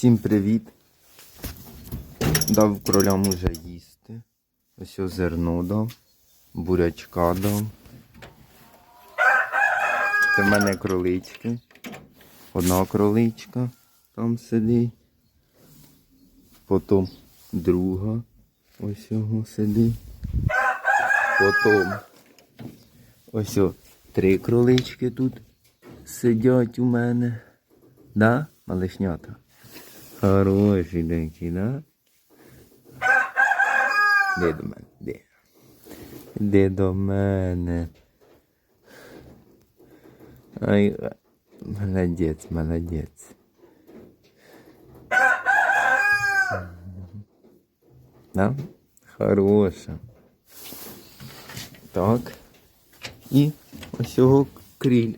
Всім привіт. Дав кролям уже їсти. Ось зерно дав, бурячка дав. Це в мене кролички. Одна кроличка там сидить. Потім друга ось його сидить. Потім ось о, три кролички тут сидять у мене. Да, малишнята? Хороші такі, да? Де до мене? Де? Де до мене? Ай, молодець, молодець. Да? Хороша. Так. І ось його кріль